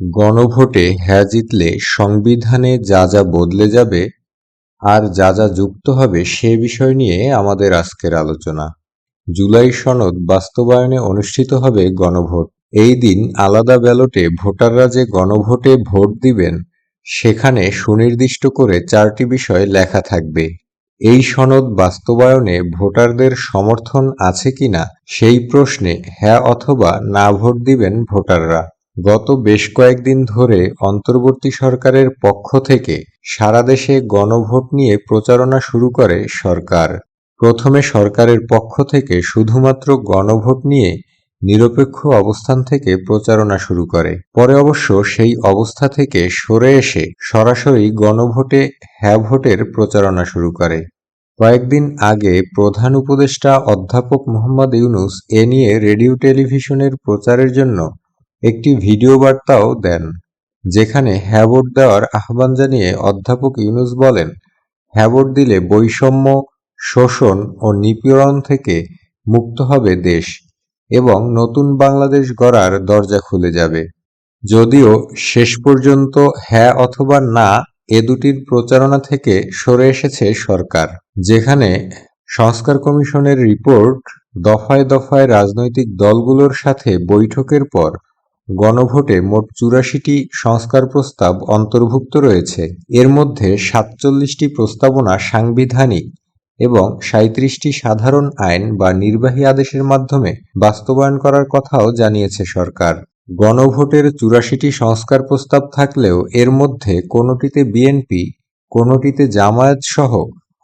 গণভোটে হ্যাঁ জিতলে সংবিধানে যা যা বদলে যাবে আর যা যা যুক্ত হবে সে বিষয় নিয়ে আমাদের আজকের আলোচনা। জুলাই সনদ বাস্তবায়নে অনুষ্ঠিত হবে গণভোট। এই দিন আলাদা ব্যালটে ভোটাররা যে গণভোটে ভোট দিবেন, সেখানে সুনির্দিষ্ট করে চারটি বিষয় লেখা থাকবে। এই সনদ বাস্তবায়নে ভোটারদের সমর্থন আছে কিনা, সেই প্রশ্নে হ্যাঁ অথবা না ভোট দিবেন ভোটাররা। গত বেশ কয়েকদিন ধরে অন্তর্বর্তী সরকারের পক্ষ থেকে সারা দেশে গণভোট নিয়ে প্রচারণা শুরু করে সরকার। প্রথমে সরকারের পক্ষ থেকে শুধুমাত্র গণভোট নিয়ে নিরপেক্ষ অবস্থান থেকে প্রচারণা শুরু করে। পরে অবশ্য সেই অবস্থা থেকে সরে এসে সরাসরি গণভোটে হ্যাঁ ভোটের প্রচারণা শুরু করে। কয়েকদিন আগে প্রধান উপদেষ্টা অধ্যাপক মোহাম্মদ ইউনুস এ নিয়ে রেডিও টেলিভিশনের প্রচারের জন্য একটি ভিডিও বার্তাও দেন, যেখানে হ্যাঁ ভোট দেওয়ার আহ্বান জানিয়ে অধ্যাপক ইউনুস বলেন হ্যাঁ ভোট দিলে বৈষম্য, শোষণ ও নিপীড়ন থেকে মুক্ত হবে দেশ এবং নতুন বাংলাদেশ গড়ার দরজা খুলে যাবে। যদিও শেষ পর্যন্ত হ্যাঁ অথবা না এ দুটির প্রচারণা থেকে সরে এসেছে সরকার, যেখানে সংস্কার কমিশনের রিপোর্ট দফায় দফায় রাজনৈতিক দলগুলোর সাথে বৈঠকের পর গণভোটে মোট চুরাশিটি সংস্কার প্রস্তাব অন্তর্ভুক্ত রয়েছে। এর মধ্যে সাতচল্লিশটি প্রস্তাবনা সাংবিধানিক এবং সাঁত্রিশটি সাধারণ আইন বা নির্বাহী আদেশের মাধ্যমে বাস্তবায়ন করার কথাও জানিয়েছে সরকার। গণভোটের চুরাশিটি সংস্কার প্রস্তাব থাকলেও এর মধ্যে কোনোটিতে বিএনপি, কোনোটিতে জামায়াত সহ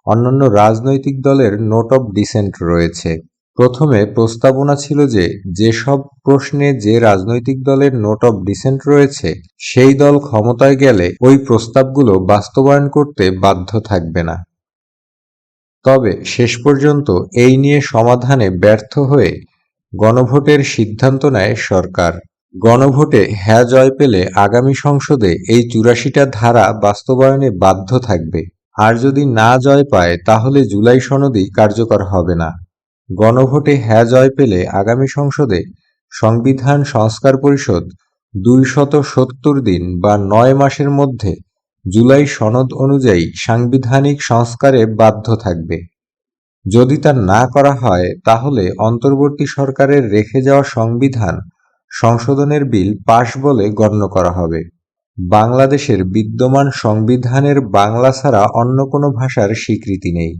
অন্যান্য রাজনৈতিক দলের নোট অব ডিসেন্ট রয়েছে। প্রথমে প্রস্তাবনা ছিল যে যেসব প্রশ্নে যে রাজনৈতিক দলের নোট অব ডিসেন্ট রয়েছে, সেই দল ক্ষমতায় গেলে ওই প্রস্তাবগুলো বাস্তবায়ন করতে বাধ্য থাকবে না। তবে শেষ পর্যন্ত এই নিয়ে সমাধানে ব্যর্থ হয়ে গণভোটের সিদ্ধান্ত নেয় সরকার। গণভোটে হ্যাঁ জয় পেলে আগামী সংসদে এই চুরাশিটা ধারা বাস্তবায়নে বাধ্য থাকবে। আর যদি না জয় পায়, তাহলে জুলাই সনদই কার্যকর হবে না। গণভোটে হ্যাঁ জয় পেলে আগামী সংসদে সংবিধান সংস্কার পরিষদ দুইশত সত্তর দিন বা নয় মাসের মধ্যে জুলাই সনদ অনুযায়ী সাংবিধানিক সংস্কারে বাধ্য থাকবে। যদি তা না করা হয়, তাহলে অন্তর্বর্তী সরকারের রেখে যাওয়া সংবিধান সংশোধনের বিল পাশ বলে গণ্য করা হবে। বাংলাদেশের বিদ্যমান সংবিধানের বাংলা ছাড়া অন্য কোনো ভাষার স্বীকৃতি নেই।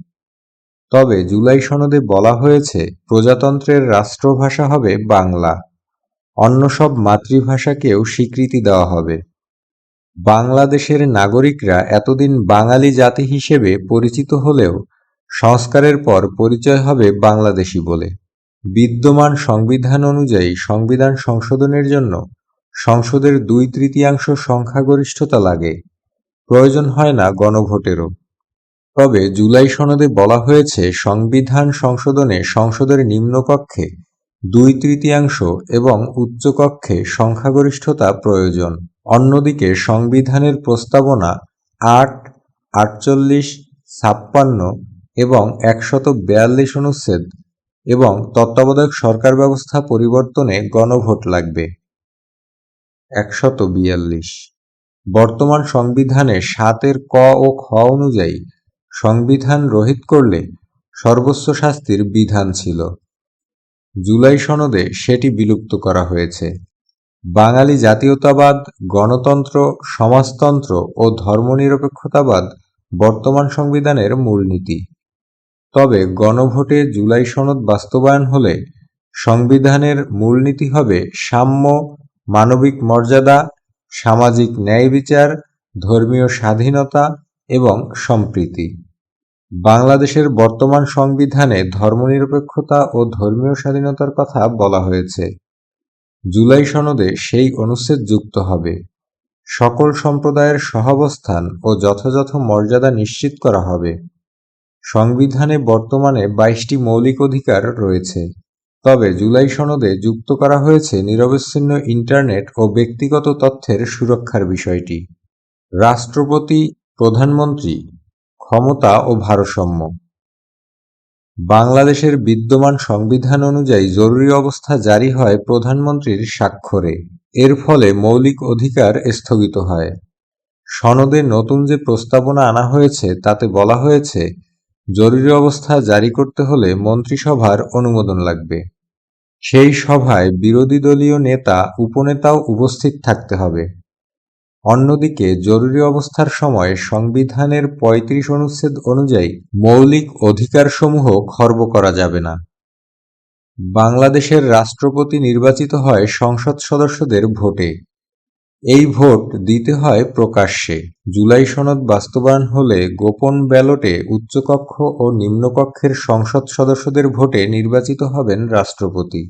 তবে জুলাই সনদে বলা হয়েছে, প্রজাতন্ত্রের রাষ্ট্রভাষা হবে বাংলা। অন্য সব মাতৃভাষাকেও স্বীকৃতি দেওয়া হবে। বাংলাদেশের নাগরিকরা এতদিন বাঙালি জাতি হিসেবে পরিচিত হলেও সংস্কারের পর পরিচয় হবে বাংলাদেশি বলে। বিদ্যমান সংবিধান অনুযায়ী সংবিধান সংশোধনের জন্য সংসদের দুই তৃতীয়াংশ সংখ্যাগরিষ্ঠতা লাগে। প্রয়োজন হয় না গণভোটেরও। তবে জুলাই সনদে বলা হয়েছে, সংবিধান সংশোধনে সংসদের নিম্নকক্ষে দুই তৃতীয়াংশ এবং উচ্চকক্ষে সংখ্যাগরিষ্ঠতা প্রয়োজন। অন্যদিকে সংবিধানের প্রস্তাবনা আট, আটচল্লিশ, ছাপ্পান্ন এবং একশত বিয়াল্লিশ অনুচ্ছেদ এবং তত্ত্বাবধায়ক সরকার ব্যবস্থা পরিবর্তনে গণভোট লাগবে। একশত বিয়াল্লিশ বর্তমান সংবিধানে সাতের ক ও খ অনুযায়ী সংবিধান রহিত করলে সর্বোচ্চ শাস্তির বিধান ছিল। জুলাই সনদে সেটি বিলুপ্ত করা হয়েছে। বাঙালি জাতীয়তাবাদ, গণতন্ত্র, সমাজতন্ত্র ও ধর্মনিরপেক্ষতাবাদ বর্তমান সংবিধানের মূলনীতি তবে গণভোটে জুলাই সনদ বাস্তবায়ন হলে সংবিধানের মূলনীতি হবে সাম্য, মানবিক মর্যাদা, সামাজিক ন্যায় বিচার, ধর্মীয় স্বাধীনতা এবং সম্প্রীতি। বাংলাদেশের বর্তমান সংবিধানে ধর্মনিরপেক্ষতা ও ধর্মীয় স্বাধীনতার কথা বলা হয়েছে। জুলাই সনদে সেই অনুচ্ছেদ যুক্ত হবে। সকল সম্প্রদায়ের সহাবস্থান ও যথাযথ মর্যাদা নিশ্চিত করা হবে। সংবিধানে বর্তমানে বাইশটি মৌলিক অধিকার রয়েছে। তবে জুলাই সনদে যুক্ত করা হয়েছে নিরবচ্ছিন্ন ইন্টারনেট ও ব্যক্তিগত তথ্যের সুরক্ষার বিষয়টি। রাষ্ট্রপতি, প্রধানমন্ত্রী ক্ষমতা ও ভারসাম্য। বাংলাদেশের বিদ্যমান সংবিধান অনুযায়ী জরুরি অবস্থা জারি হয় প্রধানমন্ত্রীর স্বাক্ষরে। এর ফলে মৌলিক অধিকার স্থগিত হয়। সনদে নতুন যে প্রস্তাবনা আনা হয়েছে, তাতে বলা হয়েছে, জরুরি অবস্থা জারি করতে হলে মন্ত্রিসভার অনুমোদন লাগবে। সেই সভায় বিরোধী দলীয় নেতা, উপনেতাও উপস্থিত থাকতে হবে। অন্যদিকে জরুরি অবস্থার সময় সংবিধানের ৩৫ অনুচ্ছেদ অনুযায়ী মৌলিক অধিকারসমূহ খর্ব করা যাবে না। বাংলাদেশের রাষ্ট্রপতি নির্বাচিত হয় সংসদ সদস্যদের ভোটে। এই ভোট দিতে হয় প্রকাশ্যে। জুলাই সনদ বাস্তবায়ন হলে গোপন ব্যালটে উচ্চকক্ষ ও নিম্নকক্ষের সংসদ সদস্যদের ভোটে নির্বাচিত হবেন রাষ্ট্রপতি।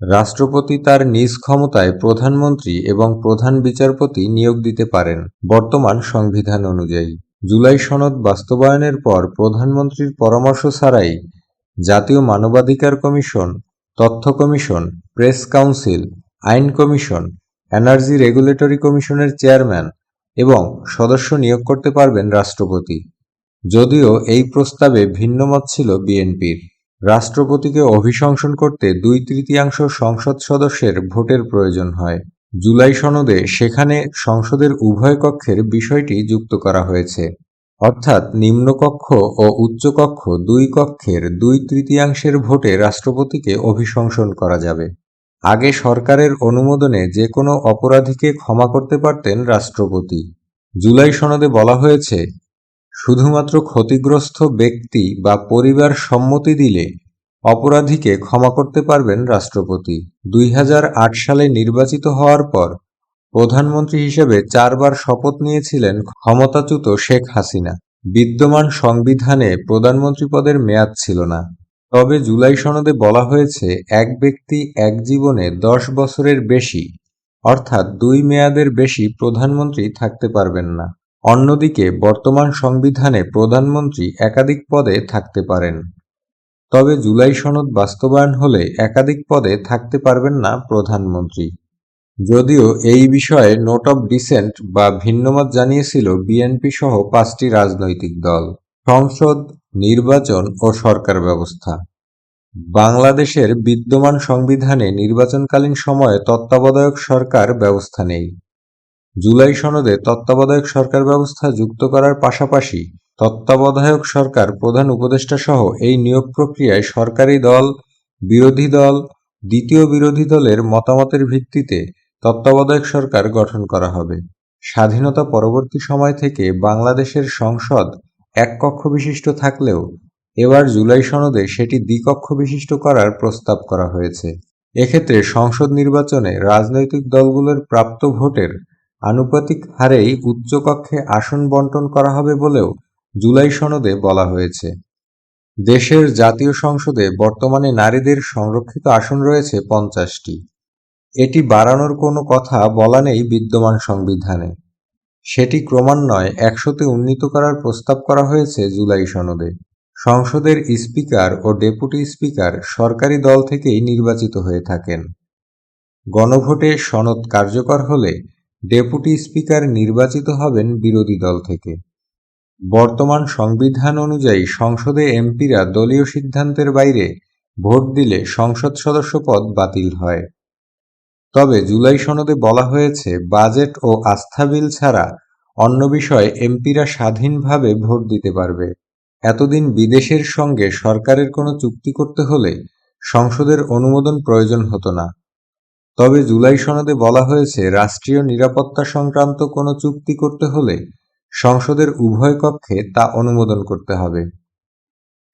রাষ্ট্রপতি তার নিজ ক্ষমতায় প্রধানমন্ত্রী এবং প্রধান বিচারপতি নিয়োগ দিতে পারেন, বর্তমান সংবিধান অনুযায়ী। জুলাই সনদ বাস্তবায়নের পর প্রধানমন্ত্রীর পরামর্শ ছাড়াই জাতীয় মানবাধিকার কমিশন, তথ্য কমিশন, প্রেস কাউন্সিল, আইন কমিশন, এনার্জি রেগুলেটরি কমিশনের চেয়ারম্যান এবং সদস্য নিয়োগ করতে পারবেন রাষ্ট্রপতি। যদিও এই প্রস্তাবে ভিন্নমত ছিল বিএনপির। রাষ্ট্রপতিকে অভিশংসন করতে দুই তৃতীয়াংশ সংসদ সদস্যের ভোটের প্রয়োজন হয়। জুলাই সনদে সেখানে সংসদের উভয় কক্ষের বিষয়টি যুক্ত করা হয়েছে। অর্থাৎ নিম্নকক্ষ ও উচ্চকক্ষ দুই কক্ষের দুই তৃতীয়াংশের ভোটে রাষ্ট্রপতিকে অভিশংসন করা যাবে। আগে সরকারের অনুমোদনে যে কোনো অপরাধীকে ক্ষমা করতে পারতেন রাষ্ট্রপতি। জুলাই সনদে বলা হয়েছে শুধুমাত্র ক্ষতিগ্রস্ত ব্যক্তি বা পরিবার সম্মতি দিলে অপরাধীকে ক্ষমা করতে পারবেন রাষ্ট্রপতি। দুই হাজার আট সালে নির্বাচিত হওয়ার পর প্রধানমন্ত্রী হিসেবে চারবার শপথ নিয়েছিলেন ক্ষমতাচ্যুত শেখ হাসিনা। বিদ্যমান সংবিধানে প্রধানমন্ত্রী পদের মেয়াদ ছিল না। তবে জুলাই সনদে বলা হয়েছে, এক ব্যক্তি এক জীবনে দশ বছরের বেশি, অর্থাৎ দুই মেয়াদের বেশি প্রধানমন্ত্রী থাকতে পারবেন না। অন্যদিকে বর্তমান সংবিধানে প্রধানমন্ত্রী একাধিক পদে থাকতে পারেন। তবে জুলাই সনদ বাস্তবায়ন হলে একাধিক পদে থাকতে পারবেন না প্রধানমন্ত্রী। যদিও এই বিষয়ে নোট অব ডিসেন্ট বা ভিন্নমত জানিয়েছিল বিএনপি সহ পাঁচটি রাজনৈতিক দল। সংসদ, নির্বাচন ও সরকার ব্যবস্থা। বাংলাদেশের বিদ্যমান সংবিধানে নির্বাচনকালীন সময়ে তত্ত্বাবধায়ক সরকার ব্যবস্থা নেই। জুলাই সনদে তত্ত্বাবধায়ক সরকার ব্যবস্থা যুক্ত করার পাশাপাশি তত্ত্বাবধায়ক সরকার প্রধান উপদেষ্টা সহ এই নিয়োগ প্রক্রিয়ায় সরকারি দল, বিরোধী দল, দ্বিতীয় বিরোধী দলের মতামতের ভিত্তিতে তত্ত্বাবধায়ক সরকার গঠন করা হবে। স্বাধীনতা পরবর্তী সময় থেকে বাংলাদেশের সংসদ এক কক্ষ বিশিষ্ট থাকলেও এবার জুলাই সনদে সেটি দ্বিকক্ষ বিশিষ্ট করার প্রস্তাব করা হয়েছে। এক্ষেত্রে সংসদ নির্বাচনে রাজনৈতিক দলগুলোর প্রাপ্ত ভোটের আনুপাতিক হারেই উচ্চকক্ষে আসন বন্টন করা হবে বলেও জুলাই সনদে বলা হয়েছে। দেশের জাতীয় সংসদে বর্তমানে নারীদের সংরক্ষিত আসন রয়েছে পঞ্চাশটি। এটি বাড়ানোর কোনো কথা বলা নেই বিদ্যমান সংবিধানে। সেটি ক্রমান্বয়ে একশোতে উন্নীত করার প্রস্তাব করা হয়েছে জুলাই সনদে। সংসদের স্পিকার ও ডেপুটি স্পিকার সরকারি দল থেকেই নির্বাচিত হয়ে থাকেন। গণভোটে সনদ কার্যকর হলে ডেপুটি স্পিকার নির্বাচিত হবেন বিরোধী দল থেকে। বর্তমান সংবিধান অনুযায়ী সংসদে এমপিরা দলীয় সিদ্ধান্তের বাইরে ভোট দিলে সংসদ সদস্য পদ বাতিল হয়। তবে জুলাই সনদে বলা হয়েছে, বাজেট ও আস্থা বিল ছাড়া অন্য বিষয়ে এমপিরা স্বাধীনভাবে ভোট দিতে পারবে। এতদিন বিদেশের সঙ্গে সরকারের কোনো চুক্তি করতে হলে সংসদের অনুমোদন প্রয়োজন হতো না। তবে জুলাই সনদে বলা হয়েছে, রাষ্ট্রীয় নিরাপত্তা সংক্রান্ত কোনো চুক্তি করতে হলে সংসদের উভয় কক্ষে তা অনুমোদন করতে হবে।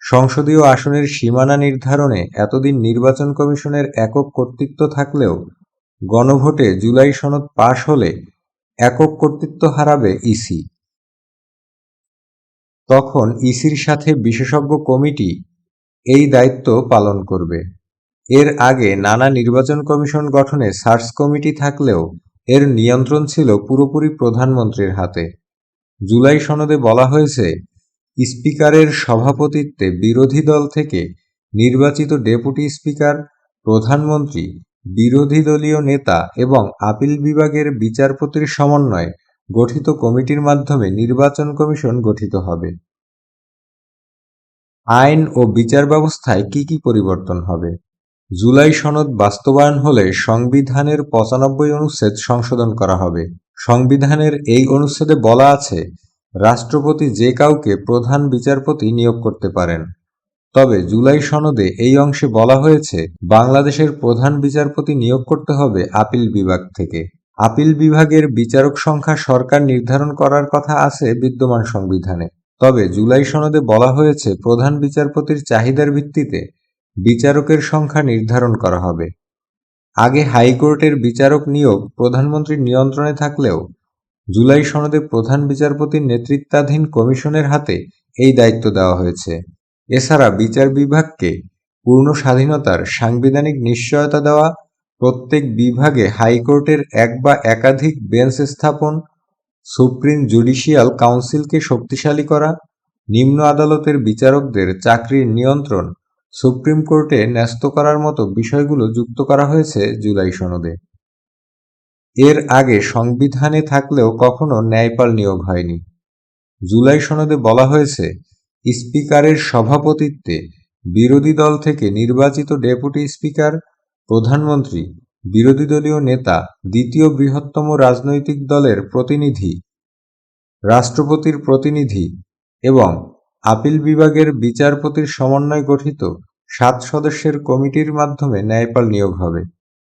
সংসদীয় আসনের সীমানা নির্ধারণে এতদিন নির্বাচন কমিশনের একক কর্তৃত্ব থাকলেও গণভোটে জুলাই সনদ পাশ হলে একক কর্তৃত্ব হারাবে ইসি। তখন ইসির সাথে বিশেষজ্ঞ কমিটি এই দায়িত্ব পালন করবে। এর আগে নানা নির্বাচন কমিশন গঠনে সার্চ কমিটি থাকলেও এর নিয়ন্ত্রণ ছিল পুরোপুরি প্রধানমন্ত্রীর হাতে। জুলাই সনদে বলা হয়েছে, স্পিকারের সভাপতিত্বে বিরোধী দল থেকে নির্বাচিত ডেপুটি স্পিকার, প্রধানমন্ত্রী, বিরোধী দলীয় নেতা এবং আপিল বিভাগের বিচারপতির সমন্বয়ে গঠিত কমিটির মাধ্যমে নির্বাচন কমিশন গঠিত হবে। আইন ও বিচার ব্যবস্থায় কি কি পরিবর্তন হবে? জুলাই সনদ বাস্তবায়ন হলে সংবিধানের পঁচানব্বই অনুচ্ছেদ সংশোধন করা হবে। সংবিধানের এই অনুচ্ছেদে বলা আছে, রাষ্ট্রপতি যে কাউকে প্রধান বিচারপতি নিয়োগ করতে পারেন। তবে জুলাই সনদে এই অংশে বলা হয়েছে, বাংলাদেশের প্রধান বিচারপতি নিয়োগ করতে হবে আপিল বিভাগ থেকে। আপিল বিভাগের বিচারক সংখ্যা সরকার নির্ধারণ করার কথা আছে বিদ্যমান সংবিধানে। তবে জুলাই সনদে বলা হয়েছে, প্রধান বিচারপতির চাহিদার ভিত্তিতে বিচারকের সংখ্যা নির্ধারণ করা হবে। আগে হাইকোর্টের বিচারক নিয়োগ প্রধানমন্ত্রীর নিয়ন্ত্রণে থাকলেও জুলাই সনদে প্রধান বিচারপতির নেতৃত্বাধীন কমিশনের হাতে এই দায়িত্ব দেওয়া হয়েছে। এছাড়া বিচার বিভাগকে পূর্ণ স্বাধীনতার সাংবিধানিক নিশ্চয়তা দেওয়া, প্রত্যেক বিভাগে হাইকোর্টের এক বা একাধিক বেঞ্চ স্থাপন, সুপ্রিম জুডিশিয়াল কাউন্সিলকে শক্তিশালী করা, নিম্ন আদালতের বিচারকদের চাকরির নিয়ন্ত্রণ সুপ্রিম কোর্টে ন্যস্ত করার মতো বিষয়গুলো যুক্ত করা হয়েছে জুলাই সনদে। এর আগে সংবিধানে থাকলেও কখনো ন্যায়পাল নিয়োগ হয়নি। জুলাই সনদে বলা হয়েছে, স্পিকারের সভাপতিত্বে বিরোধী দল থেকে নির্বাচিত ডেপুটি স্পিকার, প্রধানমন্ত্রী, বিরোধী দলীয় নেতা, দ্বিতীয় বৃহত্তম রাজনৈতিক দলের প্রতিনিধি, রাষ্ট্রপতির প্রতিনিধি এবং আপিল বিভাগের বিচারপতির সমন্বয়ে গঠিত সাত সদস্যের কমিটির মাধ্যমে ন্যায়পাল নিয়োগ হবে।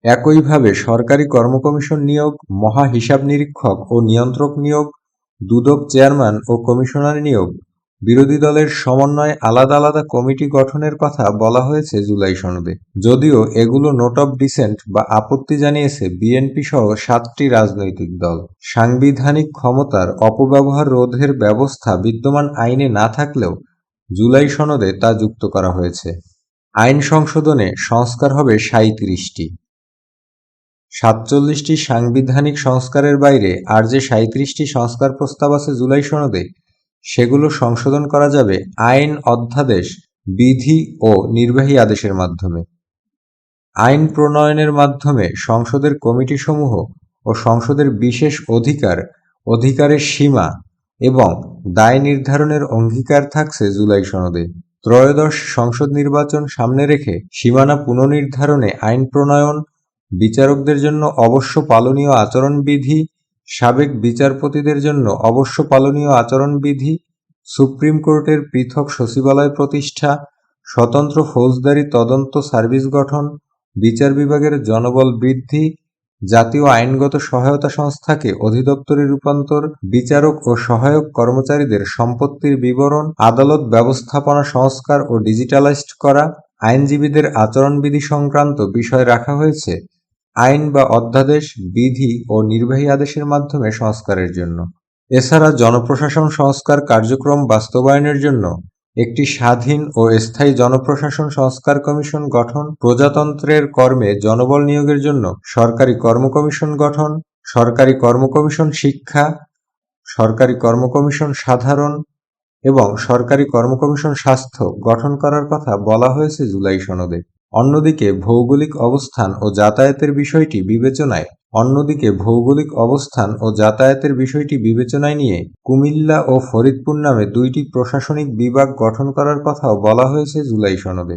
একইভাবে সরকারি কর্মকমিশন নিয়োগ মহা হিসাব নিরীক্ষক ও নিয়ন্ত্রক নিয়োগ, দুদক চেয়ারম্যান ও কমিশনার নিয়োগ বিরোধী দলের সমন্বয়ে আলাদা আলাদা কমিটি গঠনের কথা বলা হয়েছে জুলাই সনদে। যদিও এগুলো নোট অব ডিসেন্ট বা আপত্তি জানিয়েছে বিএনপি সহ সাতটি রাজনৈতিক দল। সাংবিধানিক ক্ষমতার অপব্যবহার রোধের ব্যবস্থা বিদ্যমান আইনে না থাকলেও জুলাই সনদে তা যুক্ত করা হয়েছে। আইন সংশোধনে সংস্কার হবে সাঁত্রিশটি সাতচল্লিশটি সাংবিধানিক সংস্কারের বাইরে আর যে সাঁত্রিশটি সংস্কার প্রস্তাব আছে জুলাই সনদে সেগুলো সংশোধন করা যাবে আইন অধ্যাদেশ, বিধি ও নির্বাহী আদেশের মাধ্যমে। আইন প্রণয়নের মাধ্যমে সংসদের কমিটিসমূহ ও সংসদের বিশেষ অধিকার, অধিকারের সীমা এবং দায় নির্ধারণের অঙ্গীকার থাকছে জুলাই সনদে। ত্রয়োদশ সংসদ নির্বাচন সামনে রেখে সীমানা পুনর্নির্ধারণে আইন প্রণয়ন, বিচারকদের জন্য অবশ্য পালনীয় আচরণবিধি সাবেক বিচারপতিদের জন্য অবশ্য পালনীয় আচরণবিধি, সুপ্রিম কোর্টের পৃথক সচিবালয় প্রতিষ্ঠা, স্বতন্ত্র ফৌজদারি তদন্ত সার্ভিস গঠন, বিচার বিভাগের জনবল বৃদ্ধি, জাতীয় আইনগত সহায়তা সংস্থাকে অধিদপ্তরে রূপান্তর, বিচারক ও সহায়ক কর্মচারীদের সম্পত্তির বিবরণ, আদালত ব্যবস্থাপনা সংস্কার ও ডিজিটালাইজড করা, আইনজীবীদের আচরণবিধি সংক্রান্ত বিষয় রাখা হয়েছে। আইন বা অধ্যাদেশ, বিধি ও নির্বাহী আদেশের মাধ্যমে সংস্কারের জন্য। এছাড়া জনপ্রশাসন সংস্কার কার্যক্রম বাস্তবায়নের জন্য একটি স্বাধীন ও স্থায়ী জনপ্রশাসন সংস্কার কমিশন গঠন, প্রজাতন্ত্রের কর্মে জনবল নিয়োগের জন্য সরকারি কর্মকমিশন গঠন, সরকারি কর্মকমিশন শিক্ষা, সরকারি কর্মকমিশন সাধারণ এবং সরকারি কর্মকমিশন স্বাস্থ্য গঠন করার কথা বলা হয়েছে জুলাই সনদে। অন্যদিকে ভৌগোলিক অবস্থান ও যাতায়াতের বিষয়টি বিবেচনায়, অন্যদিকে ভৌগোলিক অবস্থান ও যাতায়াতের বিষয়টি বিবেচনায় নিয়ে কুমিল্লা ও ফরিদপুর নামে দুইটি প্রশাসনিক বিভাগ গঠন করার কথাও বলা হয়েছে জুলাই সনদে।